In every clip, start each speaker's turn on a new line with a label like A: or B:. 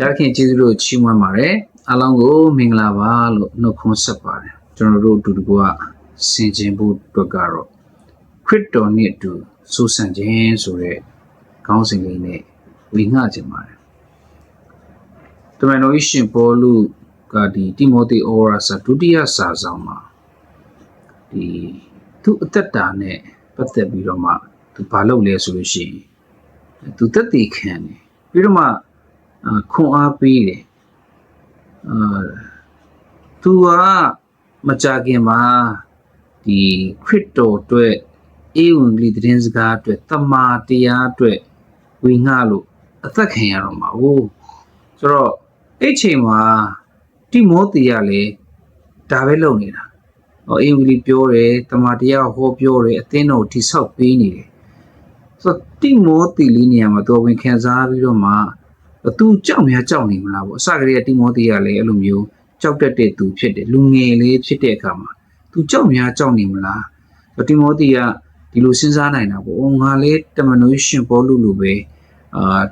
A: ရခင်ကျေးဇူးလို့ချီးမွမ်းပါတယ်အားလုံးကိုမင်္ဂလာပါလို့နှုတ်ခွန်းဆက်ပါတယ်ကျွန်တော်တို့အတူတကွဆင်ခြင်ဖို့အတွက်ကတော့ခရစ်တော်နဲ့အတူစူးစမ်းခြင်းဆိုတဲ့ခေါင်းစဉ်လေးနဲ့ဝေငှခြင်းပါတယ်တမန်တော်ရှင်ပေါလုကဒီတိမောသေဩဝါဒစာဒုတိယစာဆောင်မှာဒီသူအသက်တာနဲ့ပတ်သက်ပြီးတော့မှသူဘာလုပ်လဲဆိုလို့ရှိရင်သူသက်တည်ခံတယ်ပြီးတော့မှအာ ခွန်အားပေးတယ်အာသူကမကြခင်မှာဒီခရစ်တော်အတွက်အေဝံဂေလိသတင်းစကားအတွက်တမာတရားအတွက်ဝေငှလို့အသက်ခံရတော့မှာ哦ဆိုတော့အဲ့ချိန်မှာတိမောသေကလည်းဒါပဲလုပ်နေတာဟောအေဝံဂေလိပြောတယ်တမာတရားဟောပြောတယ်အသင်းတော်တိဆောက်ပေးနေတယ်ဆိုတော့တိမောသေလေးနေရာမှာတော်ဝင်ခံစားပြီးတော့မှ သူကြောက်များကြောက်နေမလားပေါ့အစကတည်းကတိမောသေကလည်းအဲ့လိုမျိုးကြောက်တတ်တဲ့သူဖြစ်တယ်လူငယ်လေးဖြစ်တဲ့အခါမှာသူကြောက်များကြောက်နေမလားတိမောသေကဒီလိုစဉ်းစားနိုင်တာပေါ့။အော်ငါလည်းတမန်တော်ရှင်ပေါလုလိုပဲအာ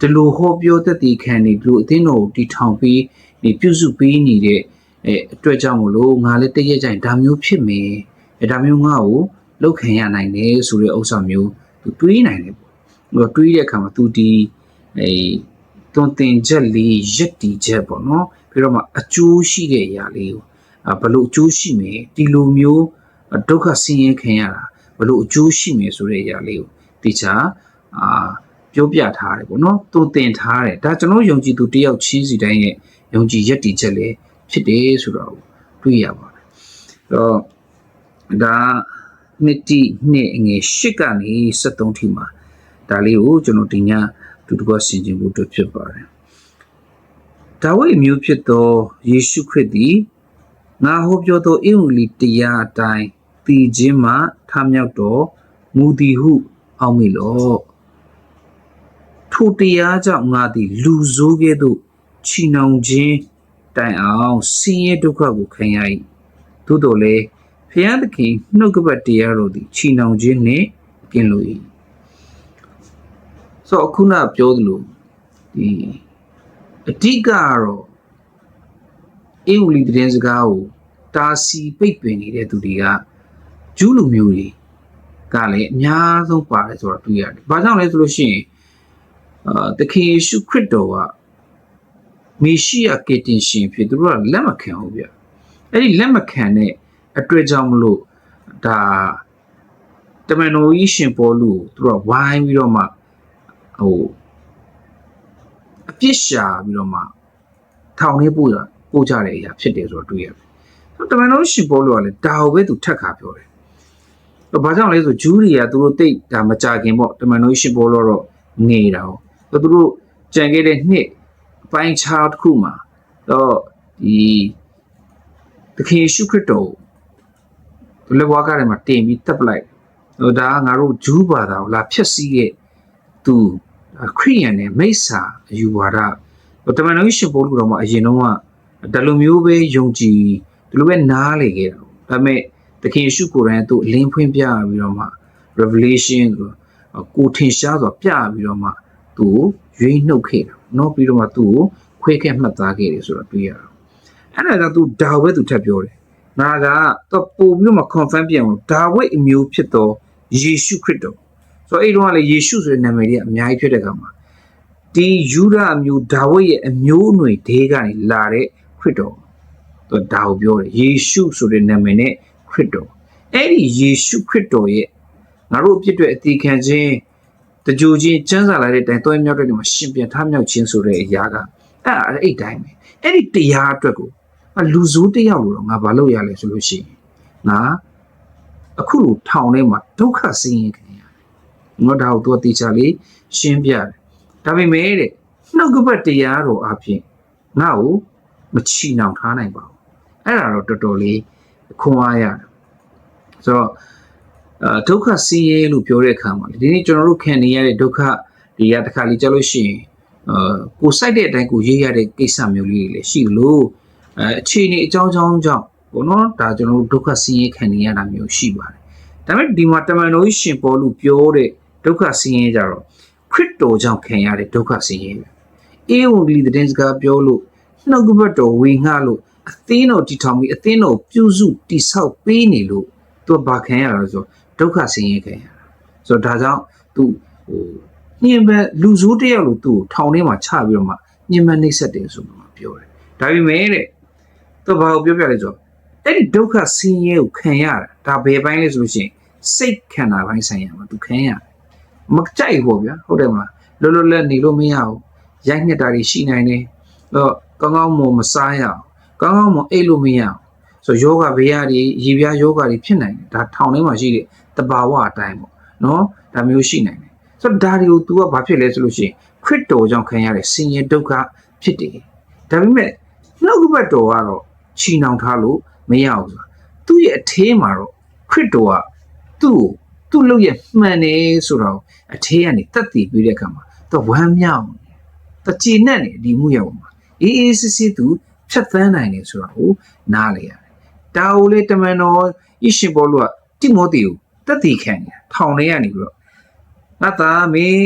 A: ဒီလိုဟောပြောတတ်တည်ခံနေဒီလိုအသင်းတော်ကိုတီထောင်ပြီးဒီပြုစုပေးနေတဲ့အဲအတွက်ကြောင့်မလို့ငါလည်းတည့်ရက်ကြရင်ဒါမျိုးဖြစ်မယ်။အဲဒါမျိုးငါ့ကိုလောက်ခံရနိုင်တယ်ဆိုတဲ့ဥစ္စာမျိုးသူတွေးနိုင်တယ်ပေါ့။ဟိုတွေးတဲ့အခါမှာသူဒီ အဲတွန်တင်ချက်လေးရက်တီချက်ပေါ့နော်။ပြီးတော့မှအကျိုးရှိတဲ့အရာလေးကိုအာဘလို့အကျိုးရှိမယ်ဒီလိုမျိုးဒုက္ခဆင်းရဲခံရတာဘလို့အကျိုးရှိမယ်ဆိုတဲ့အရာလေးကိုတေချာအာပြောပြထားတယ်ပေါ့နော်သူတင်ထားတယ်ဒါကျွန်တော်ယုံကြည်သူတယောက်ချင်းစီတိုင်းရဲ့ယုံကြည်ရက်တည်ချက်လည်းဖြစ်တယ်ဆိုတော့တွေ့ရပါတယ်အဲ့တော့ဒါနှစ်တိနှစ်ငယ်၈ကနေ73ထိမှာဒါလေးကိုကျွန်တော်ဒီည တူတကွဆင်ခြင်ဖို့အတွက်ဖြစ်ပါတယ်ဒါဝိအမျိုးဖြစ်သောယေရှုခရစ်သည်ငါဟောပြောသောအင်္ဂလိပ်တရားအတိုင်းတည်ခြင်းမှထမြောက်တော်မူသည်ဟုအောက်မိလော့ထိုတရားကြောင့်ငါသည်လူဆိုးကဲ့သို့ချီနှောင်ခြင်းတိုင်အောင်ဆင်းရဲဒုက္ခကိုခံရ၏သို့တော်လည်းဖျားသခင်နှုတ်ကပတ်တရားတော်သည်ချီနှောင်ခြင်းနှင့်ကင်းလို့၏ ဆိုအခုနပြောသလိုဒီအဓိကကတော့အင်္ဂလိပ်သတင်းစကားကိုတာစီပိတ်ပင်နေတဲ့သူတွေကဂျူးလူမျိုးတွေကလည်းအများဆုံးပါတယ်ဆိုတော့တွေ့ရတယ်။ဘာကြောင့်လဲဆိုလို့ရှိရင်အာတခင်ယေရှုခရစ်တော်ကမေရှိယကေတင်ရှင်ဖြစ်သူတို့ကလက်မခံဘူးဗျ။အဲ့ဒီလက်မခံတဲ့အတွက်ကြောင့်မလို့ဒါတမန်တော်ကြီးရှင်ပေါ်လူကိုသူတို့ကဝိုင်းပြီးတော့မှ ဟိုအပြစ်ရှာပြီးတော့မှထောင်ထဲပို့တာပို့ကြတဲ့အရာဖြစ်တယ်ဆိုတော့တွေ့ရတယ်။တမန်တော်ရှင်ပေါ်လူကလည်းဒါကိုပဲသူထက်ခါပြောတယ်။ဘာကြောင့်လဲဆိုဂျူးတွေကသူတို့တိတ်ဒါမကြခင်ပေါ့တမန်တော်ရှင်ပေါ်လို့တော့ငေတာ။သူတို့ကြံခဲ့တဲ့နှစ်အပိုင်းခြားတစ်ခုမှာတော့ဒီသခင်ယေရှုခရစ်တော်ကိုလက်ဝါးကားထဲမှာတင်ပြီးတပ်ပလိုက်။ဟိုဒါကငါတို့ဂျူးဘာသာကိုလာဖျက်ဆီးခဲ့သူ ခရိယန်နဲ့မိစ္ဆာအယူဝါဒတမန်တော်ရှင်ဘုရားတော်မှာအရင်တော့ကဒါလိုမျိုးပဲယုံကြည်ဒီလိုပဲနားလေခဲ့တာဒါပေမဲ့သခင်ယေရှုကိုယ်တိုင်သူ့အလင်းဖွင့်ပြပြီးတော့မှ revelation ဆိုကိုထင်ရှားစွာပြပြီးတော့မှသူ့ရွေးနှုတ်ခဲ့တာနော်ပြီးတော့မှသူ့ကိုခွဲခဲ့မှတ်သားခဲ့တယ်ဆိုတော့တွေ့ရတာအဲ့ဒါကြောင့်သူဒါဝိဒ်သူထပ်ပြောတယ်ငါကသူပို့ပြီးတော့မှ confirm ပြန်အောင်ဒါဝိဒ်အမျိုးဖြစ်သောယေရှုခရစ်တော် ဆိုတော့အဲ့တော့ကလေယေရှုဆိုတဲ့နာမည်ကြီးအများကြီးဖြစ်တဲ့ကမှာဒီယူဒအမျိုးဒါဝိရဲ့အမျိုးအနွယ်ဒေးကနေလာတဲ့ခရစ်တော်သူဒါကိုပြောတယ်ယေရှုဆိုတဲ့နာမည်နဲ့ခရစ်တော်အဲ့ဒီယေရှုခရစ်တော်ရဲ့ငါတို့အဖြစ်တွေအသေးခံခြင်းတကြိုချင်းစံစာလိုက်တဲ့အတိုင်းတွဲမြောက်တဲ့နေမှာရှင်ပြန်ထမြောက်ခြင်းဆိုတဲ့အရာကအဲ့ဒါအဲ့တိုင်းပဲအဲ့ဒီတရားအတွက်ကိုလူဆိုးတယောက်လို့တော့ငါဘာလုပ်ရလဲဆိုလို့ရှိရင်ငါအခုလိုထောင်ထဲမှာဒုက္ခဆင်းရဲ ခံရတယ်ငါဒါကိုသူတေချာလေးရှင်းပြတယ်ဒါပေမဲ့တဲ့နှုတ်ကပတ်တရားတော်အဖြစ်ငါ့ကိုမချီနှောင်ထားနိုင်ပါဘူးအဲ့ဒါတော့တော်တော်လေးခွန်အားရတယ်ဆိုတော့အာဒုက္ခဆင်းရဲလို့ပြောတဲ့အခါမှာဒီနေ့ကျွန်တော်တို့ခံနေရတဲ့ဒုက္ခတွေကတစ်ခါလေကြားလို့ရှိရင်အာကိုစိုက်တဲ့အတိုင်းကိုရေးရတဲ့ကိစ္စမျိုးလေးတွေလည်းရှိလို့အဲအခြေအနေအကြောင်းကြောင်းကြောင့်ဘောနော်ဒါကျွန်တော်တို့ဒုက္ခဆင်းရဲခံနေရတာမျိုးရှိပါတယ်ဒါပေမဲ့ဒီမှာတမန်တော်ကြီးရှင်ပေါ်လို့ပြောတဲ့ ဒုက္ခဆင်းရဲကြတော့ခရစ်တော်ကြောင့်ခံရတဲ့ဒုက္ခဆင်းရဲပဲအေဝံဂေလိသတင်းစကားပြောလို့နှုတ်ကပတ်တော်ဝေငှလို့အသင်းတော်တည်ထောင်ပြီးအသင်းတော်ပြုစုတည်ဆောက်ပေးနေလို့သူကဘာခံရတာလဲဆိုတော့ဒုက္ခဆင်းရဲခံရတာဆိုတော့ဒါကြောင့်သူဟိုညင်ပဲလူဆိုးတစ်ယောက်လို့သူ့ကိုထောင်ထဲမှာချပြီးတော့မှညင်မနှိမ့်ဆက်တယ်ဆိုမှပြောတယ်ဒါပေမဲ့တဲ့သူဘာကိုပြောပြလဲဆိုတော့အဲ့ဒီဒုက္ခဆင်းရဲကိုခံရတာဒါဘယ်ပိုင်းလဲဆိုလို့ရှိရင်စိတ်ခန္ဓာပိုင်းဆိုင်ရာမှာသူခံရတယ် မကြိုက်ဘူးဗျာဟုတ်တယ်မလားလောလောလတ်နေလို့မရဘူးရိုက်နှစ်တာတွေရှိနိုင်တယ်တော့ကောင်းကောင်းမမစားရအောင်ကောင်းကောင်းမအိတ်လို့မရအောင်ဆိုယောဂဘေးရတွေရေပြားယောဂတွေဖြစ်နိုင်တယ်ဒါထောင်ထဲမှာရှိတဲ့တဘာဝအတိုင်းပေါ့နော်ဒါမျိုးရှိနိုင်တယ်ဆိုတော့ဒါတွေကို तू ကဘာဖြစ်လဲဆိုလို့ရှိရင်ခရစ်တော်ကြောင့်ခံရတဲ့ဆင်းရဲဒုက္ခဖြစ်တယ်ဒါပေမဲ့နှုတ်ကပတ်တော်ကတော့ချီနှောင်ထားလို့မရဘူးဆိုတာသူ့ရဲ့အသေးမှာတော့ခရစ်တော်ကသူ့ကို သူ့လုပ်ရဲ့မှန်တယ်ဆိုတော့အသေးကနေတတ်တည်ပြီးတဲ့အခါမှာသူဝမ်းမြောက်တယ်တကြည်နဲ့နေဒီမှုရောက်မှာအေးအေးစစ်စစ်သူဖြတ်သန်းနိုင်တယ်ဆိုတာကိုနားလေရတယ်ဒါကိုလေတမန်တော်ဣရှင်ဘောလူကတိမောသေကိုတတ်တည်ခံတယ်ထောင်ထဲကနေပြီးတော့ငါသားမင်း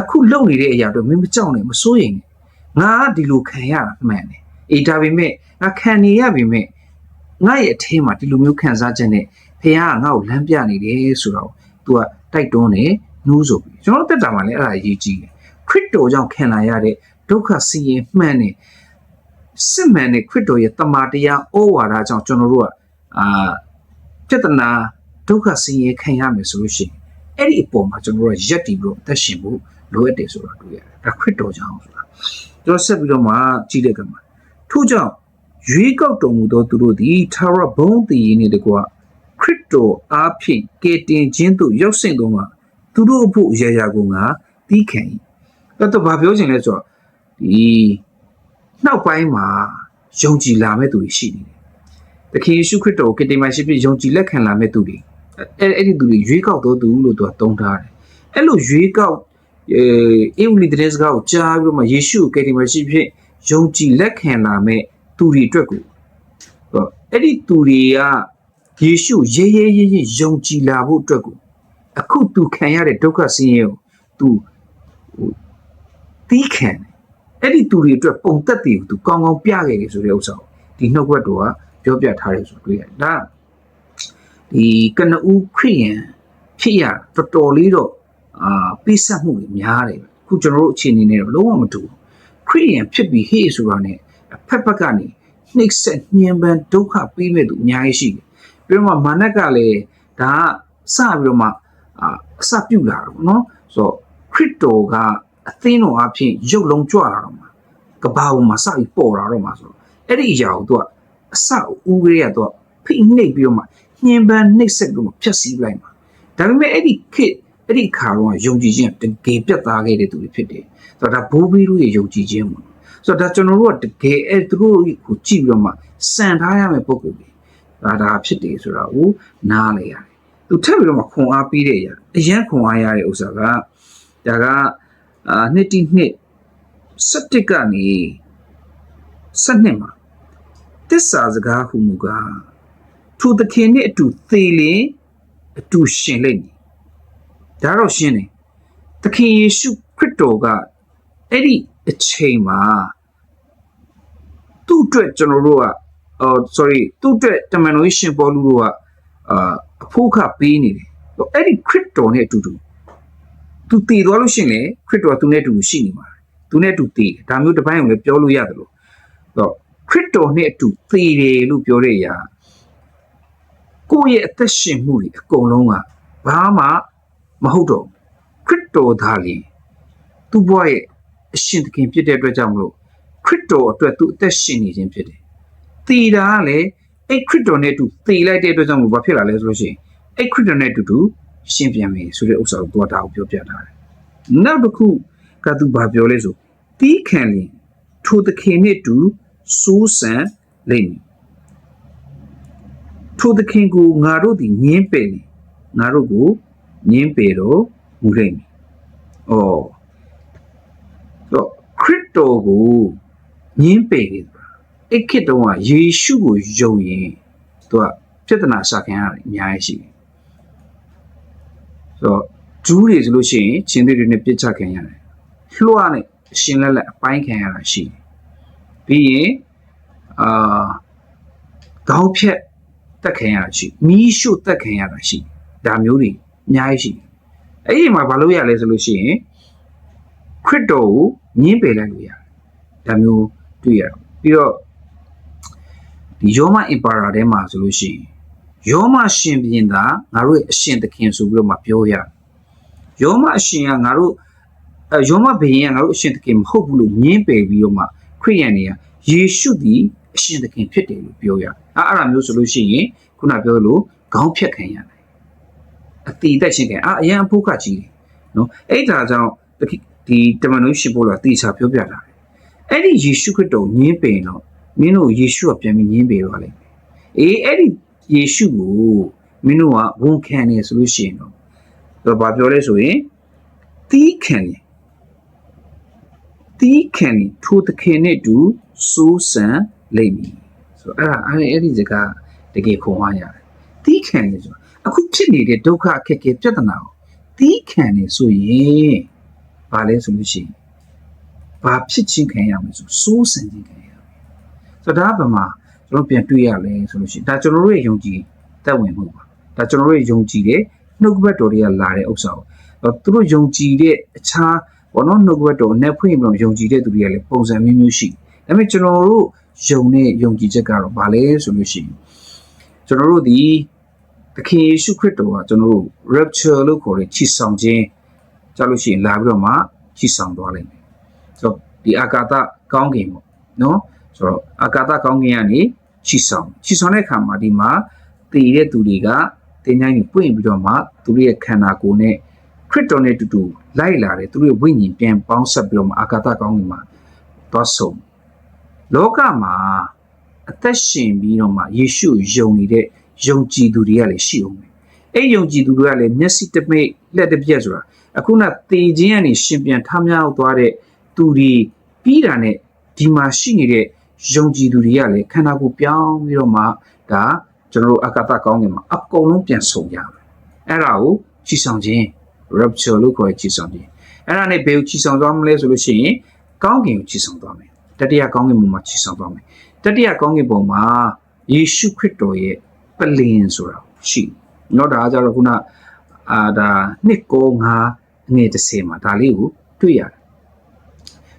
A: အခုလုပ်နေတဲ့အရာတော့မင်းမကြောက်နဲ့မစိုးရင်ငါကဒီလိုခံရတာမှန်တယ်အေးဒါပေမဲ့ငါခံနေရပေမဲ့ငါရဲ့အထဲမှာဒီလိုမျိုးခံစားချက်နဲ့ ဖခင်ကငါ့ကိုလမ်းပြနေတယ်ဆိုတော့ तू ကတိုက်တွန်းတယ်နှိုးဆိုပြီးကျွန်တော်တက်တာမှလည်းအဲ့ဒါအရေးကြီးတယ်ခရစ်တော်ကြောင့်ခံလာရတဲ့ဒုက္ခဆင်းရဲမှန်တယ်စစ်မှန်တဲ့ခရစ်တော်ရဲ့တမန်တရားဩဝါဒကြောင့်ကျွန်တော်တို့ကအာပြဿနာဒုက္ခဆင်းရဲခံရမယ်ဆိုလို့ရှိရင်အဲ့ဒီအပေါ်မှာကျွန်တော်တို့ကရက်တည်ပြီးတော့အသက်ရှင်ဖို့လိုအပ်တယ်ဆိုတာတွေ့ရတယ်ဒါခရစ်တော်ကြောင့်ဆိုတာကျွန်တော်ဆက်ပြီးတော့မှကြည့်တဲ့ကမှာထို့ကြောင့်ရွေးကောက်တော်မူသောသူတို့သည်သာရဘုံတည်ရင်းနှင့်တကွခ ရစ်တော်အားဖြင့်ကယ်တင်ခြင်းသို့ရောက်ဆင့်သောမှာသူတို့အဖို့အရာရာကိုငါသီးခံ၏အဲ့တော့ဘာပြောချင်လဲဆိုတော့ဒီနောက်ပိုင်းမှာယုံကြည်လာမဲ့သူတွေရှိနေတယ်။သခင်ယေရှုခရစ်တော်ကိုကယ်တင်မရှိဖြစ်ယုံကြည်လက်ခံလာမဲ့သူတွေအဲ့အဲ့ဒီသူတွေရွေးကောက်တော်သူလို့သူကသုံးထားတယ်။အဲ့လိုရွေးကောက်အဲအင်္ဂလိပ်သတင်းစကားကိုကြားပြီးတော့မှယေရှုကိုကယ်တင်မရှိဖြစ်ယုံကြည်လက်ခံလာမဲ့သူတွေအတွက်ကိုဟောအဲ့ဒီသူတွေက ယေရှုရဲရဲရဲရဲယုံကြည်လာဖို့အတွက်ကိုအခုသူခံရတဲ့ဒုက္ခဆင်းရဲကိုသူဟိုတီးခံတယ်အဲ့ဒီသူတွေအတွက်ပုံသက်တွေကိုသူကောင်းကောင်းပြခဲ့တယ်ဆိုတဲ့ဥစ္စာကိုဒီနှုတ်ဘက်တော်ကပြောပြထားတယ်ဆိုတွေ့ရတယ်ဒါဒီကနဦးခရိယန်ဖြစ်ရတော်တော်လေးတော့အာပိစက်မှုတွေများတယ်ခုကျွန်တော်တို့အခြေအနေနဲ့တော့လုံးဝမတူဘူးခရိယန်ဖြစ်ပြီးဟေ့ဆိုတာနဲ့ဖက်ဖက်ကနေနှိပ်စက်ညှဉ်းပန်းဒုက္ခပေးမဲ့သူအများကြီးရှိတယ် ပြီးတော့မှမာနကလည်းဒါကစပြီးတော့မှအာအစပြုတ်လာတာပေါ့နော်ဆိုတော့ခရစ်တော်ကအသင်းတော်အဖြစ်ရုပ်လုံးကြွလာတော့မှာကဘာပေါ်မှာစပြီးပေါ်လာတော့မှာဆိုတော့အဲ့ဒီအရာကိုသူကအစဦးကလေးကသူကဖိနှိပ်ပြီးတော့မှညှဉ်းပန်းနှိပ်စက်ပြီးတော့ဖြတ်စည်းလိုက်မှာဒါပေမဲ့အဲ့ဒီခေတ်အဲ့ဒီခါတော့ယုံကြည်ခြင်းတကယ်ပြတ်သားခဲ့တဲ့သူတွေဖြစ်တယ်ဆိုတော့ဒါဘိုးဘီတို့ရဲ့ယုံကြည်ခြင်းပေါ့ဆိုတော့ဒါကျွန်တော်တို့ကတကယ်အဲ့သူတို့ကိုကြည့်ပြီးတော့မှစံထားရမယ့်ပုံကိုယ်တွေ ဒါဒါဖြစ်တယ်ဆိုတာကိုနားလေရတယ်သူထပ်ပြီးတော့မှခွန်အားပေးတဲ့အရာအရန်ခွန်အားရတဲ့ဥစ္စာကဒါကအာနှစ်တိနှစ်17ကနေ17မှာတစ္ဆာစကားဟုမူကားထိုသခင်နှင့်အတူသေလင်အတူရှင်လိမ့်မည်ဒါတော့ရှင်းတယ်သခင်ယေရှုခရစ်တော်ကအဲ့ဒီအချိန်မှာသူ့အတွက်ကျွန်တော်တို့က အော် sorry သူ့အတွက်တမန်တော်ကြီးရှင်ပေါလုတို့ကအာအဖို့ခပေးနေတယ်အဲ့ဒီခရစ်တော်နဲ့အတူတူသူတည်သွားလို့ရှိရင်လေခရစ်တော်ကသူနဲ့အတူတူရှိနေမှာသူနဲ့အတူတည်တယ်ဒါမျိုးတစ်ပိုင်းကိုလည်းပြောလို့ရတယ်လို့တော့ခရစ်တော်နဲ့အတူတည်တယ်လို့ပြောတဲ့အရာကိုယ့်ရဲ့အသက်ရှင်မှုတွေအကုန်လုံးကဘာမှမဟုတ်တော့ခရစ်တော်သားလင်သူ့ဘဝရဲ့အရှင်သခင်ဖြစ်တဲ့အတွက်ကြောင့်မလို့ခရစ်တော်အတွက်သူအသက်ရှင်နေခြင်းဖြစ်တယ်။ တည်တာကလည်းအဲ့ခရစ်တော်နဲ့အတူတည်လိုက်တဲ့အတွက်ကြောင့်မလို့ဘာဖြစ်လာလဲဆိုလို့ရှိရင်အဲ့ခရစ်တော်နဲ့အတူတူရှင်းပြန်ပြီဆိုတဲ့ဥစ္စာကိုသွားတာကိုပြောပြထားတယ်။နောက်တစ်ခုကသူဘာပြောလဲဆိုတီးခံလင်ထိုသခင်နဲ့အတူစိုးစံလိမ့်မည်ထိုသခင်ကိုငါတို့သည်ညင်းပယ်နေငါတို့ကိုညင်းပယ်တော့မူလိမ့်မည်။အော်တော့ခရစ်တော်ကိုညင်းပယ်တယ် အဲ့ခေတ်တုန်းကယေရှုကိုယုံရင်သူကပြဿနာရှာခံရတယ်အများကြီးရှိတယ်ဆိုတော့ဂျူးတွေဆိုလို့ရှိရင်ချင်းတွေတွေနဲ့ပြစ်ချခံရတယ်လွှတ်နဲ့အရှင်လက်လက်အပိုင်းခံရတာရှိတယ်ပြီးရင်အာခေါင်းဖြတ်တက်ခံရတာရှိမီးရှို့တက်ခံရတာရှိဒါမျိုးတွေအများကြီးရှိတယ်အဲ့ဒီမှာဘာလို့ရလဲဆိုလို့ရှိရင်ခရစ်တော်ကိုညှင်းပယ်လိုက်လို့ရတယ်ဒါမျိုးတွေ့ရတော့ပြီးတော့ ဒီယောမအင်ပါရာထဲမှာဆိုလို့ရှိရင်ယောမရှင်ဘုရင်သာငါတို့ရဲ့အရှင်သခင်ဆိုပြီးတော့မှပြောရတယ်ယောမအရှင်ကငါတို့အဲယောမဘုရင်ကငါတို့အရှင်သခင်မဟုတ်ဘူးလို့ညှင်းပယ်ပြီးတော့မှခရိယန်တွေကယေရှုသည်အရှင်သခင်ဖြစ်တယ်လို့ပြောရတယ်အဲအဲ့ဒါမျိုးဆိုလို့ရှိရင်ခုနပြောလို့ခေါင်းဖြတ်ခံရတယ်အတိတက်ချင်းခံအာအရန်အဖို့ကကြီးတယ်နော်အဲ့ဒါကြောင့်ဒီတမန်တော်ရှိဖို့လာတိချာပြောပြတာအဲ့ဒီယေရှုခရစ်တော်ညင်းပင်တော့ မင်းတို့ယေရှုကပြန်ပြီးညင်းပယ်တော့လိမ့်မယ်အေးအဲ့ဒီယေရှုကိုမင်းတို့ကဝန်ခံနေဆိုလို့ရှိရင်တော့တော့ဘာပြောလဲဆိုရင်တီးခံနေတီးခံနေထိုသခင်နဲ့တူစိုးစံလိမ့်မည်ဆိုတော့အဲ့ဒါအဲ့ဒီအဲ့ဒီစကားတကယ်ခွန်အားရတယ်တီးခံနေဆိုအခုဖြစ်နေတဲ့ဒုက္ခအခက်အခဲပြဿနာကိုတီးခံနေဆိုရင်ဘာလဲဆိုလို့ရှိရင်ဘာဖြစ်ချင်းခံရမလဲဆိုစိုးစံချင်းခံရမယ် ဆိုတော့ဒါကဘာမှကျွန်တော်ပြန်တွေ့ရလဲဆိုလို့ရှိရင်ဒါကျွန်တော်တို့ရဲ့ယုံကြည်တက်ဝင်မှုပါဒါကျွန်တော်တို့ရဲ့ယုံကြည်တဲ့နှုတ်ကပတ်တော်တွေကလာတဲ့ဥစ္စာကိုသူတို့ယုံကြည်တဲ့အခြားဘောနော်နှုတ်ကပတ်တော်နဲ့ဖွင့်ပြီးတော့ယုံကြည်တဲ့သူတွေကလည်းပုံစံမျိုးမျိုးရှိဒါပေမဲ့ကျွန်တော်တို့ယုံတဲ့ယုံကြည်ချက်ကတော့ဘာလဲဆိုလို့ရှိရင်ကျွန်တော်တို့ဒီသခင်ယေရှုခရစ်တော်ကကျွန်တော်တို့ rapture လို့ခေါ်တဲ့ချီဆောင်ခြင်းကြလို့ရှိရင်လာပြီးတော့မှချီဆောင်သွားလိမ့်မယ်ဆိုတော့ဒီအာကာသကောင်းကင်ပေါ့နော် ဆိုတော့အာကာသကောင်းကင်ကနေချီဆောင်ချီဆောင်တဲ့အခါမှာဒီမှာတည်တဲ့သူတွေကတင်ချိုင်းကြီးပွင့်ပြီးတော့မှသူတို့ရဲ့ခန္ဓာကိုယ်နဲ့ခရစ်တော်နဲ့တူတူလိုက်လာတယ်သူတို့ရဲ့ဝိညာဉ်ပြန်ပေါင်းဆက်ပြီးတော့မှအာကာသကောင်းကင်မှာသွားဆုံလောကမှာအသက်ရှင်ပြီးတော့မှယေရှုယုံနေတဲ့ယုံကြည်သူတွေကလည်းရှိအောင်မယ်အဲ့ယုံကြည်သူတွေကလည်းမျက်စိတမိတ်လက်တစ်ပြက်ဆိုတာအခုနတေခြင်းကနေရှင်ပြန်ထမြောက်သွားတဲ့သူတွေပြီးတာနဲ့ဒီမှာရှိနေတဲ့ ယုံကြည်သူတွေကလည်းခန္ဓာကိုယ်ပြောင်းပြီးတော့မှဒါကျွန်တော်တို့အကတကောင်းငင်မှာအကုန်လုံးပြန်ဆုံကြမယ်အဲ့ဒါကိုချီဆောင်ခြင်း rupture လို့ခေါ်တဲ့ချီဆောင်ခြင်းအဲ့ဒါနဲ့ဘယ်ကိုချီဆောင်သွားမလဲဆိုလို့ရှိရင်ကောင်းကင်ကိုချီဆောင်သွားမယ်တတိယကောင်းကင်ဘုံမှာချီဆောင်သွားမယ်တတိယကောင်းကင်ဘုံမှာယေရှုခရစ်တော်ရဲ့ပလင်ဆိုတာရှိတော့ဒါကကြတော့ခုနအာဒါနှစ်ကိုငါငွေ30မှာဒါလေးကိုတွေ့ရတယ်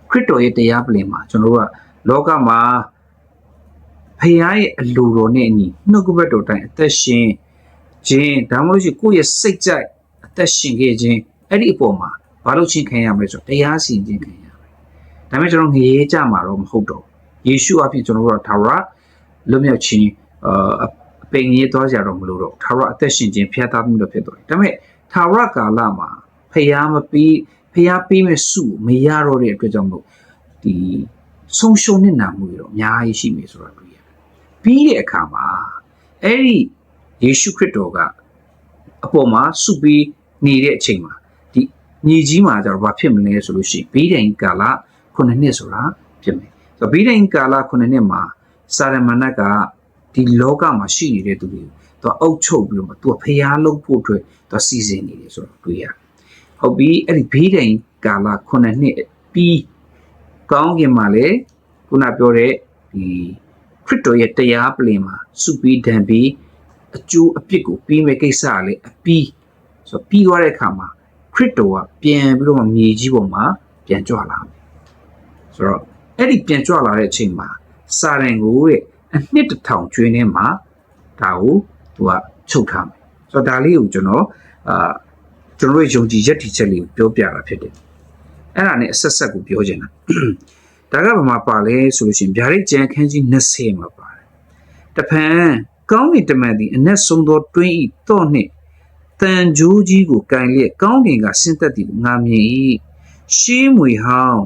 A: ခရစ်တော်ရဲ့တရားပလင်မှာကျွန်တော်တို့က လောကမှာဖခင်ရဲ့အလိုတော်နဲ့အညီနှုတ်ကပတ်တော်တိုင်းအသက်ရှင်ခြင်းဒါမှမဟုတ်ရှိကိုယ့်ရဲ့စိတ်ကြိုက်အသက်ရှင်ခဲ့ခြင်းအဲ့ဒီအပေါ်မှာဘာလို့ချင်းခံရမလဲဆိုတော့တရားစီရင်ခြင်းခံရမယ်ဒါပေမဲ့ကျွန်တော်ငရေကြမှာတော့မဟုတ်တော့ယေရှုအဖြစ်ကျွန်တော်တို့ကထာဝရလွတ်မြောက်ခြင်းအာအပင်ကြီးသွားကြတော့မလို့တော့ထာဝရအသက်ရှင်ခြင်းဖျားသားမှုတော့ဖြစ်သွားတယ်ဒါပေမဲ့ထာဝရကာလမှာဖျားမပြီးဖျားပေးမဲ့စုမရတော့တဲ့အတွက်ကြောင့်မို့ဒီ ဆုံးရှုံးနေတာမှုတွေတော့အများကြီးရှိနေဆိုတော့တွေ့ရတယ်ပြီးတဲ့အခါမှာအဲ့ဒီယေရှုခရစ်တော်ကအပေါ်မှာစုပြီးနေတဲ့အချိန်မှာဒီညီကြီးမှာကျတော့ဘာဖြစ်မလဲဆိုလို့ရှိရင်ဘေးတိုင်ကာလ9နှစ်ဆိုတာဖြစ်မယ်ဆိုတော့ဘေးတိုင်ကာလ9နှစ်မှာစာရမဏတ်ကဒီလောကမှာရှိနေတဲ့သူတွေကိုသူအုပ်ချုပ်ပြီးတော့မှသူကဖျားလုပ်ဖို့အတွက်သူစီစဉ်နေတယ်ဆိုတော့တွေ့ရတယ်ဟုတ်ပြီအဲ့ဒီဘေးတိုင်ကာလ9နှစ်ပြီး ကောင်းကင်မှာလေခုနပြောတဲ့ဒီခရစ်တော်ရဲ့တရားပလင်မှာစုပြီးဒံပြီးအကျိုးအပြစ်ကိုပြီးမဲ့ကိစ္စကလေအပြီးဆိုတော့ပြီးသွားတဲ့အခါမှာခရစ်တော်ကပြန်ပြီးတော့မြေကြီးပေါ်မှာပြန်ကြွလာမယ်ဆိုတော့အဲ့ဒီပြန်ကြွလာတဲ့အချိန်မှာစာရန်ကိုတဲ့အနှစ်တစ်ထောင်ကျွင်းထဲမှာဒါကိုသူကချုပ်ထားမယ်ဆိုတော့ဒါလေးကိုကျွန်တော်အာကျွန်တော်ရဲ့ယုံကြည်ရက်တီချက်လေးကိုပြောပြတာဖြစ်တယ် အဲ့ဒါနဲ့အဆက်ဆက်ကိုပြောချင်တာဒါကဘာမှပါလဲဆိုလို့ရှိရင်ဗျာဒိတ်ကျန်ခန်းကြီး20မှာပါတယ်တဖန်ကောင်းကင်တမန်သည်အနက်ဆုံးသောတွင်းဤတော့နှင့်တန်ကြိုးကြီးကိုကင်လျက်ကောင်းကင်ကဆင်းသက်သည်ကိုငါမြင်၏ရှေးမွေဟောင်း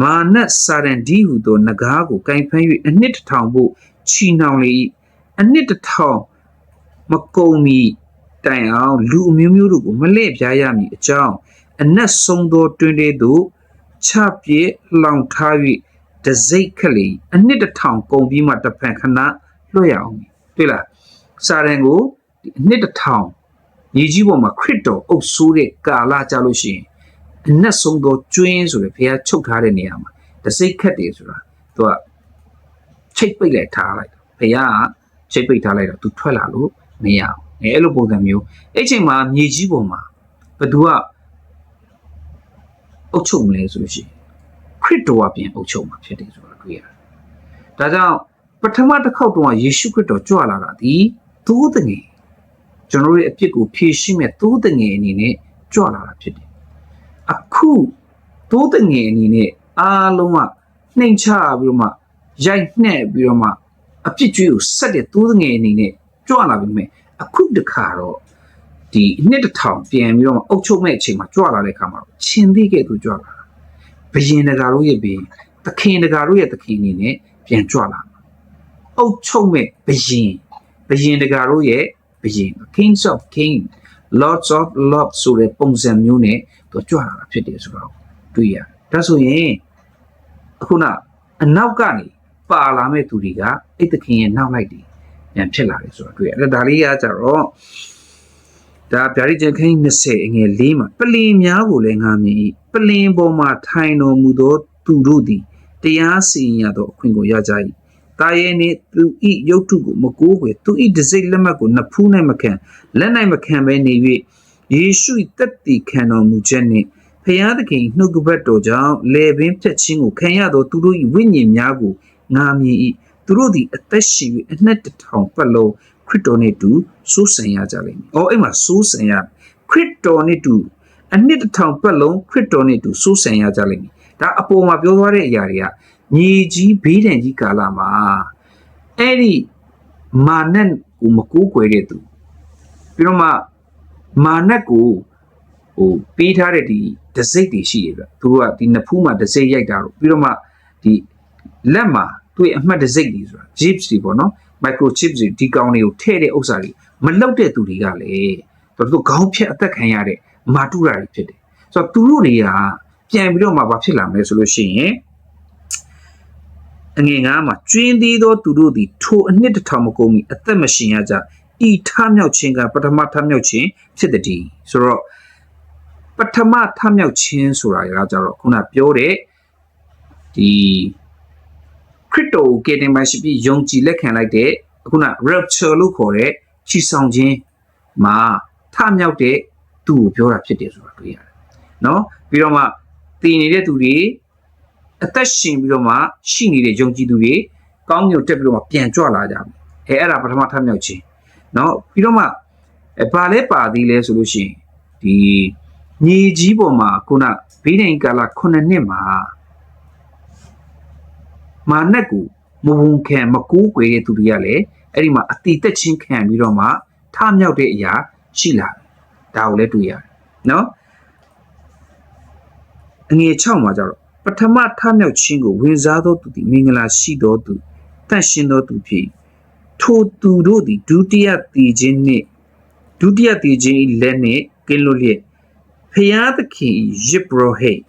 A: မာနတ်စာရန်ဒီဟုသောနဂါးကိုကင်ဖမ်း၍အနှစ်တစ်ထောင်ဖို့ချီနှောင်လေ၏အနှစ်တစ်ထောင်မကုံမီတိုင်အောင်လူအမျိုးမျိုးတို့ကိုမလဲ့ပြားရမည်အကြောင်း အနက်ဆုံးသောတွင်လေးသို့ချပြည့်လောင်ထား၍တစိတ်ခက်လေအနှစ်တစ်ထောင်ကုန်ပြီးမှတစ်ဖန်ခဏလွှတ်ရအောင်တွေ့လားစာရန်ကိုဒီအနှစ်တစ်ထောင်ညီကြီးပေါ်မှာခရစ်တော်အုပ်ဆိုးတဲ့ကာလကြလို့ရှိရင်အနက်ဆုံးသောကျွင်းဆိုတဲ့ဖះချုပ်ထားတဲ့နေရာမှာတစိတ်ခတ်တယ်ဆိုတာသူကချိတ်ပိတ်လိုက်ထားလိုက်ဖះကချိတ်ပိတ်ထားလိုက်တော့သူထွက်လာလို့မရအောင်အဲအဲ့လိုပုံစံမျိုးအဲ့ချိန်မှာမြေကြီးပေါ်မှာဘသူက အုပ်ချုပ်မလဲဆိုလို့ရှိရင်ခရစ်တော်ကပြင်အုပ်ချုပ်မှာဖြစ်တယ်ဆိုတာတွေ့ရတယ်ဒါကြောင့်ပထမတစ်ခေါက်တုန်းကယေရှုခရစ်တော်ကြွလာတာဒီသိုးတငယ်ကျွန်တော်တို့ရဲ့အပြစ်ကိုဖြေရှင်းမဲ့သိုးတငယ်အနေနဲ့ကြွလာတာဖြစ်တယ်အခုသိုးတငယ်အနေနဲ့အားလုံးကနှိမ်ချပြီးတော့မှရိုက်နှက်ပြီးတော့မှအပြစ်ကြွေးကိုဆက်တဲ့သိုးတငယ်အနေနဲ့ကြွလာပြီမဲ့အခုတခါတော့ ဒီနှစ်တစ်ထောင်ပြန်ပြီးတော့မှအုတ်ချုပ်မဲ့အချိန်မှာကြွလာတဲ့အခါမှာတော့ရှင်သေးကဲ့သို့ကြွလာတာဘယင်တကာတို့ရဲ့ဘယင်သခင်တကာတို့ရဲ့သခင်အနေနဲ့ပြန်ကြွလာမှာအုတ်ချုပ်မဲ့ဘယင်ဘယင်တကာတို့ရဲ့ဘယင် kings of king lords of lords ဆိုတဲ့ပုံစံမျိုးနဲ့သူကြွလာတာဖြစ်တယ်ဆိုတော့တွေ့ရဒါဆိုရင်အခုနအနောက်ကနေပါလာမဲ့သူတွေကအဲ့သခင်ရဲ့နောက်လိုက်တွေပြန်ဖြစ်လာတယ်ဆိုတော့တွေ့ရတယ်ဒါလေးကကြတော့ ဒါဗျာဒိကျန်ခင်း20အငယ်၄မှာပလင်များကိုလည်းငါမြင်၏ပလင်ပေါ်မှာထိုင်တော်မူသောသူတို့သည်တရားစီရင်ရသောအခွင့်ကိုရကြ၏တာရဲနှင့်သူဤရုပ်ထုကိုမကိုးကွယ်သူဤတစိမ့်လက်မှတ်ကိုနှစ်ဖူး၌မခံလက်၌မခံဘဲနေ၍ယေရှု၏တက်တည်ခံတော်မူချက်နှင့်ဖျားသခင်နှုတ်ကပတ်တော်ကြောင့်လေပင်ဖြတ်ခြင်းကိုခံရသောသူတို့၏ဝိညာဉ်များကိုငါမြင်၏သူတို့သည်အသက်ရှင်၍အနှစ်တစ်ထောင်ပတ်လုံး ခရစ်တော်နှင့်တူစိုးစံရကြလိမ့်မည်။အော်အဲ့မှာစိုးစံရခရစ်တော်နှင့်တူအနှစ်တစ်ထောင်ပတ်လုံးခရစ်တော်နှင့်တူစိုးစံရကြလိမ့်မည်။ဒါအပေါ်မှာပြောသွားတဲ့အရာတွေကညီကြီးဘေးဒဏ်ကြီးကာလမှာအဲ့ဒီမာနက်ကိုမကူးကွယ်တဲ့သူပြီးတော့မှမာနက်ကိုဟိုပေးထားတဲ့ဒီဒစိတ်တွေရှိတယ်ဗျသူတို့ကဒီနှစ်ဖူးမှာဒစိတ်ရိုက်တာတော့ပြီးတော့မှဒီလက်မှာသူ့ရဲ့အမှတ်ဒစိတ်တွေဆိုတာ chips တွေပေါ့နော် microchips တွေဒီကောင်တွေကိုထည့်တဲ့ဥစ္စာတွေမလောက်တဲ့သူတွေကလည်းသူတို့ခေါင်းဖြတ်အသက်ခံရတဲ့မာတုရာတွေဖြစ်တယ်ဆိုတော့သူတို့တွေကပြန်ပြီးတော့မှဘာဖြစ်လာမလဲဆိုလို့ရှိရင်အငယ်ငါးမှာကျွင်းသေးသောသူတို့သည်ထိုအနှစ်တစ်ထောင်မကုန်မီအသက်မရှင်ရကြဤထမြောက်ခြင်းကပထမထမြောက်ခြင်းဖြစ်တဲ့ဒီဆိုတော့ပထမထမြောက်ခြင်းဆိုတာကကြတော့ခုနပြောတဲ့ဒီ ခရစ်တော်ကိုကယ်တင်ပါရှိပြီးယုံကြည်လက်ခံလိုက်တဲ့ခုန rapture လို့ခေါ်တဲ့ချီဆောင်ခြင်းမှာထမြောက်တဲ့သူ့ကိုပြောတာဖြစ်တယ်ဆိုတာတွေ့ရတယ်။နော်ပြီးတော့မှတည်နေတဲ့သူတွေအသက်ရှင်ပြီးတော့မှရှိနေတဲ့ယုံကြည်သူတွေကောင်းကင်ကိုတက်ပြီးတော့မှပြန်ကြွလာကြတယ်။အဲအဲ့ဒါပထမထမြောက်ခြင်းနော်ပြီးတော့မှအဲဘာလဲပါသေးလဲဆိုလို့ရှိရင်ဒီညီကြီးပေါ်မှာခုနဘိဒိန်ကာလ9နှစ်မှာ မာနက်ကိုမဝန်ခံမကူးကွယ်တဲ့သူတွေကလည်းအဲ့ဒီမှာအတိတက်ချင်းခံပြီးတော့မှထမြောက်တဲ့အရာရှိလာတယ်ဒါကိုလည်းတွေ့ရတယ်နော်အငယ်6မှာကျတော့ပထမထမြောက်ခြင်းကိုဝင်စားသောသူသည်မင်္ဂလာရှိသောသူတန့်ရှင်းသောသူဖြစ်ထိုသူတို့သည်ဒုတိယတည်ခြင်းနှင့်ဒုတိယတည်ခြင်း၏လက်နှင့်ကင်းလွတ်လျက်ဖျားသခင်၏ယစ်ဘရဟိတ်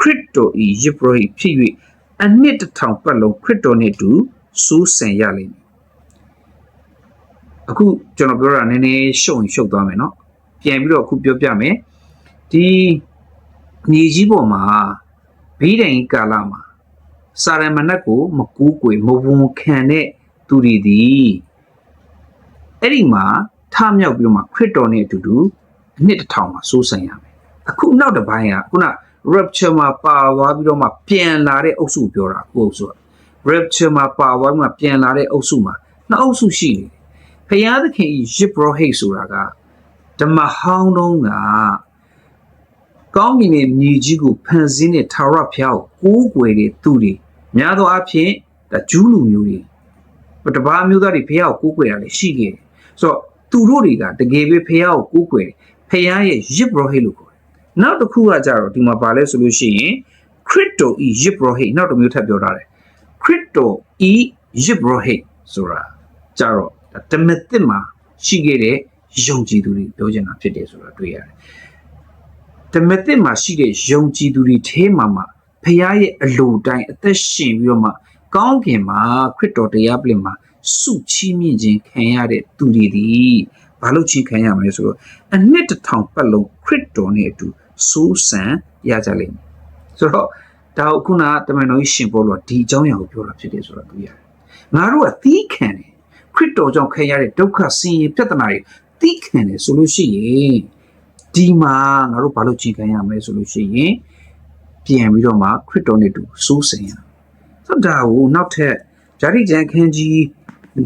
A: ခရစ်တော်၏ယစ်ဘရဟိတ်ဖြစ်၍ အနှစ်တစ်ထောင်ပတ်လုံးခရစ်တော်နှင့်တူစိုးစံရလိမ့်မည်အခုကျွန်တော်ပြောတာနည်းနည်းရှုပ်ရင်ရှုပ်သွားမယ်เนาะပြန်ပြီးတော့အခုပြောပြမယ်ဒီညီကြီးပေါ်မှာဘိဒိန်ကာလမှာစာရမဏတ်ကိုမကူးကွယ်မဝန်ခံတဲ့သူတွေဒီအဲ့ဒီမှာထမြောက်ပြီးတော့မှခရစ်တော်နဲ့အတူတူအနှစ်တစ်ထောင်မှာစိုးစံရမယ်အခုနောက်တစ်ပိုင်းကခုန rapture မှာပါသွားပြီးတော့မှပြန်လာတဲ့အုပ်စုပြောတာကိုအုပ်စုက rapture မှာပါသွားပြီးမှပြန်လာတဲ့အုပ်စုမှာနှစ်အုပ်စုရှိနေတယ်ဖယားသခင်ဤ yip rohit ဆိုတာကဓမ္မဟောင်းတုံးကကောင်းကင်ရဲ့မြေကြီးကိုဖန်ဆင်းတဲ့ထာဝရဘုရားကိုကိုးကွယ်တဲ့သူတွေများသောအားဖြင့်ဒါဂျူးလူမျိုးတွေတပါးမျိုးသားတွေဘုရားကိုကိုးကွယ်တာလည်းရှိခဲ့တယ်ဆိုတော့သူတို့တွေကတကယ်ပဲဘုရားကိုကိုးကွယ်တယ်ဘုရားရဲ့ yip rohit လို့ခေါ်တယ် နောက်တစ်ခုကကြတော့ဒီမှာပါလဲဆိုလို့ရှိရင်ခရစ်တော်ဤ yip rohit နောက်တစ်မျိုးထပ်ပြောထားတယ်ခရစ်တော်ဤ yip rohit ဆိုတာကြတော့တမက်တစ်မှာရှိခဲ့တဲ့ယုံကြည်သူတွေပြောချင်တာဖြစ်တယ်ဆိုတာတွေ့ရတယ်တမက်တစ်မှာရှိတဲ့ယုံကြည်သူတွေထဲမှာမှဖခင်ရဲ့အလိုတိုင်းအသက်ရှင်ပြီးတော့မှကောင်းကင်မှာခရစ်တော်တရားပြင်မှာစုချီးမြှင့်ခြင်းခံရတဲ့သူတွေဒီ ဘာလို့ချင်းခံရမလဲဆိုတော့အနှစ်တစ်ထောင်ပတ်လုံးခရစ်တော်နဲ့အတူစူးစံရကြလိမ့်မယ်ဆိုတော့ဒါကိုခုနတမန်တော်ကြီးရှင်ပေါ်လို့ဒီအကြောင်းအရာကိုပြောတာဖြစ်တယ်ဆိုတော့တွေ့ရတယ်ငါတို့ကသီးခံတယ်ခရစ်တော်ကြောင့်ခဲရတဲ့ဒုက္ခဆင်းရဲပြဿနာတွေသီးခံတယ်ဆိုလို့ရှိရင်ဒီမှာငါတို့ဘာလို့ကြည်ခံရမလဲဆိုလို့ရှိရင်ပြန်ပြီးတော့မှခရစ်တော်နဲ့တူစိုးစင်ရဆိုတော့ဒါကိုနောက်ထပ်ဂျာတိကျန်ခန်းကြီး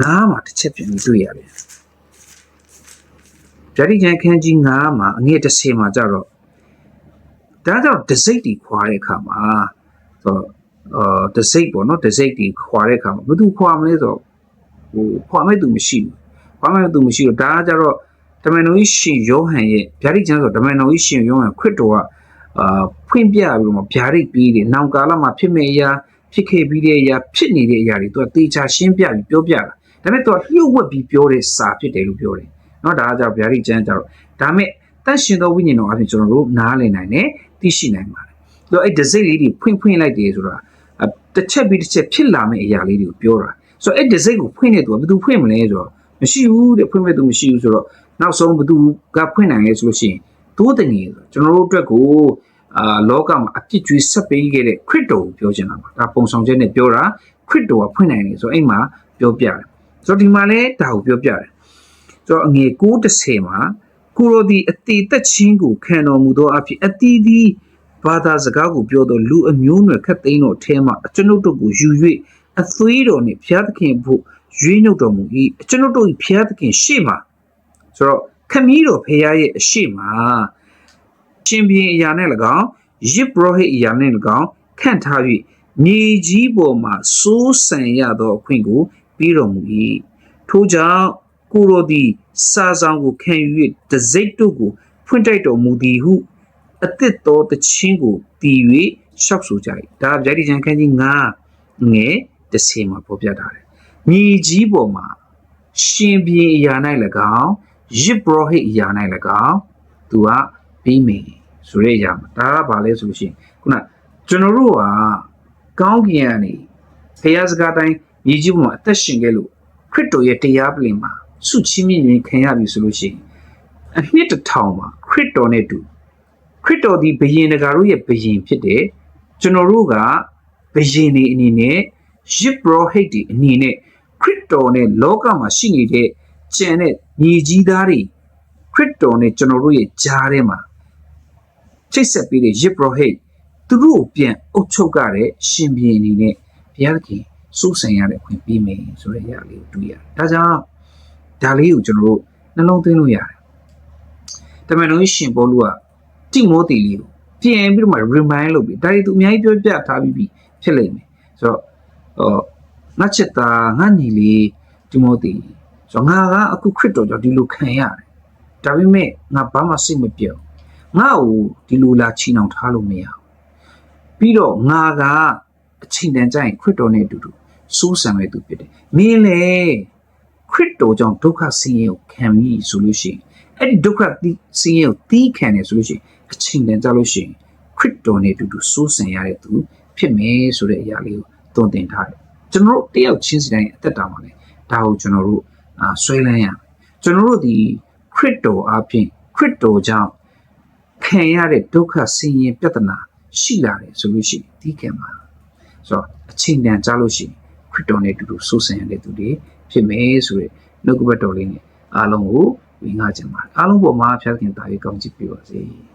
A: နားမှာတစ်ချက်ပြန်ပြီးတွေ့ရတယ် ဂျာတိကျန်ခန်းကြီးနားမှာအငယ်တစ်ဆယ်မှာကြတော့ဒါကြောင့်ဒစိတ်တီခွာတဲ့အခါမှာဆိုတော့အာဒစိတ်ပေါ့နော်ဒစိတ်တီခွာတဲ့အခါမှာဘယ်သူခွာမလဲဆိုတော့ဟိုခွာမဲ့သူမရှိဘူးခွာမဲ့သူမရှိတော့ဒါကကြတော့တမန်တော်ကြီးရှင်ယောဟန်ရဲ့ဗျာဒိတ်ကျမ်းဆိုတမန်တော်ကြီးရှင်ယောဟန်ခရစ်တော်ကအာဖွင့်ပြပြီးတော့မှဗျာဒိတ်ပြီးတယ်နောင်ကာလမှာဖြစ်မဲ့အရာဖြစ်ခဲ့ပြီးတဲ့အရာဖြစ်နေတဲ့အရာတွေသူကတေချာရှင်းပြပြီးပြောပြတာဒါပေမဲ့သူကလျှို့ဝှက်ပြီးပြောတဲ့စာဖြစ်တယ်လို့ပြောတယ် เนาะဒါကကြောင့်ဗျာဒိတ်ကျမ်းကြတော့ဒါမဲ့တန့်ရှင်သောဝိညာဉ်တော်အပြင်ကျွန်တော်တို့နားလည်နိုင်တယ်သိရှိနိုင်ပါတယ်သူကအဲ့ဒစိတ်လေးတွေဖွင့်ဖွင့်လိုက်တယ်ဆိုတာအတစ်ချက်ပြီးတစ်ချက်ဖြစ်လာမယ့်အရာလေးတွေကိုပြောတာဆိုတော့အဲ့ဒစိတ်ကိုဖွင့်နေသူကဘယ်သူဖွင့်မလဲဆိုတော့မရှိဘူးတဲ့ဖွင့်မဲ့သူမရှိဘူးဆိုတော့နောက်ဆုံးဘယ်သူကဖွင့်နိုင်လဲဆိုလို့ရှိရင်သိုးတငယ်ဆိုကျွန်တော်တို့အတွက်ကိုအာလောကမှာအပြစ်ကြွေးဆက်ပေးခဲ့တဲ့ခရစ်တော်ကိုပြောချင်တာပါဒါပုံဆောင်ချက်နဲ့ပြောတာခရစ်တော်ကဖွင့်နိုင်တယ်ဆိုတော့အဲ့မှာပြောပြတယ်ဆိုတော့ဒီမှာလဲဒါကိုပြောပြတယ် ဆိုတော့အငယ်9:30မှာကိုရိုဒီအတိတက်ချင်းကိုခံတော်မူသောအဖြစ်အတီးဒီဘာသာစကားကိုပြောသောလူအမျိုးနွယ်ခတ်သိမ်းတော်အဲမှာအကျွန်ုပ်တို့ကိုယူ၍အသွေးတော်နှင့်ဘုရားသခင်ဖို့ရွေးနှုတ်တော်မူ၏အကျွန်ုပ်တို့၏ဘုရားသခင်ရှေ့မှာဆိုတော့ခမည်းတော်ဖခင်ရဲ့အရှိမရှင်ဘီအရာနဲ့၎င်းယစ်ဘရဟိအရာနဲ့၎င်းခန့်ထား၍မြေကြီးပေါ်မှာစိုးစံရသောအခွင့်ကိုပြီးတော်မူ၏ထို့ကြောင့် ကိုရိုသည်စာဆောင်ကိုခံယူ၍တစိတ်တို့ကိုဖွင့်တိုက်တော်မူသည်ဟုအသစ်သောတခြင်းကိုတည်၍ရှောက်ဆိုကြ၏ဒါဗျာဒိကျန်ခန်းကြီး9ငယ်30မှာဖော်ပြထားတယ်မြေကြီးပေါ်မှာရှင်ဘီအရာ၌၎င်းယစ်ဘရဟိအရာ၌၎င်းသူကပြီးမယ်ဆိုရဲအရာမှာဒါကဘာလဲဆိုလို့ရှိရင်ခုနကျွန်တော်တို့ကကောင်းကင်ကနေဖျားစကားတိုင်းမြေကြီးပေါ်မှာအသက်ရှင်ခဲ့လို့ခရစ်တော်ရဲ့တရားပလင်မှာ ဆုချီးမြှင့်ခြင်းခံရပြီဆိုလို့ရှိရင်အနှစ်တစ်ထောင်မှာခရစ်တော်နဲ့တူခရစ်တော်ဒီဘယင်တကာတို့ရဲ့ဘယင်ဖြစ်တယ်ကျွန်တော်တို့ကဘယင်နေအနေနဲ့ယစ်ဘရဟိတ်ဒီအနေနဲ့ခရစ်တော်နဲ့လောကမှာရှိနေတဲ့ကျန်တဲ့ညီကြီးသားတွေခရစ်တော်နဲ့ကျွန်တော်တို့ရဲ့ကြားထဲမှာချိတ်ဆက်ပေးတဲ့ယစ်ဘရဟိတ်သူတို့ကိုပြန်အုပ်ချုပ်ကြတဲ့ရှင်ဘီအနေနဲ့ဘုရားသခင်စိုးစံရတဲ့ခွင့်ပြီးမယ်ဆိုတဲ့အရာလေးကိုတွေ့ရတယ်။ဒါကြောင့် ဒါလေးကိုကျွန်တော်တို့နှလုံးသွင်းလို့ရတယ်။တမန်တော်ရှင်ပေါလုကတိမောသေလေးကိုပြန်ပြီးတော့မှ remind လုပ်ပြီးဒါတွေသူအများကြီးပြောပြထားပြီးပြီဖြစ်လိမ့်မယ်။ဆိုတော့ဟောငါချစ်သားငါညီလေးတိမောသေဆိုတော့ငါကအခုခရစ်တော်ကြောင့်ဒီလိုခံရတယ်။ဒါပေမဲ့ငါဘာမှစိတ်မပြောင်းငါ့ကိုဒီလိုလာချီနှောင်ထားလို့မရဘူး။ပြီးတော့ငါကအချိန်တန်ကြရင်ခရစ်တော်နဲ့အတူတူစိုးစံမဲ့သူဖြစ်တယ်။မင်းလေ ခရစ်တော်ကြောင့်ဒုက္ခဆင်းရဲကိုခံပြီးဆိုလို့ရှိရင်အဲ့ဒီဒုက္ခဆင်းရဲကိုတီးခံတယ်ဆိုလို့ရှိရင်အချိန်တန်ကြလို့ရှိရင်ခရစ်တော်နဲ့အတူတူစိုးစံရတဲ့သူဖြစ်မယ်ဆိုတဲ့အရာလေးကိုသွန်သင်ထားတယ်။ကျွန်တော်တို့တယောက်ချင်းစီတိုင်းအသက်တာမှာလေဒါကိုကျွန်တော်တို့အာဆွဲလန်းရမယ်။ကျွန်တော်တို့ဒီခရစ်တော်အပြင်ခရစ်တော်ကြောင့်ခံရတဲ့ဒုက္ခဆင်းရဲပြဿနာရှိလာတယ်ဆိုလို့ရှိရင်တီးခံပါဆိုတော့အချိန်တန်ကြလို့ရှိရင်ခရစ်တော်နဲ့အတူတူစိုးစံရတဲ့သူတွေ ဖြစ်မယ်ဆိုတဲ့နှုတ်ကပတ်တော်လေးနဲ့အားလုံးကိုဝေငှချင်ပါတယ်အားလုံးပေါ်မှာဖျားခင်တာရေးကောင်းချီးပေးပါစေ။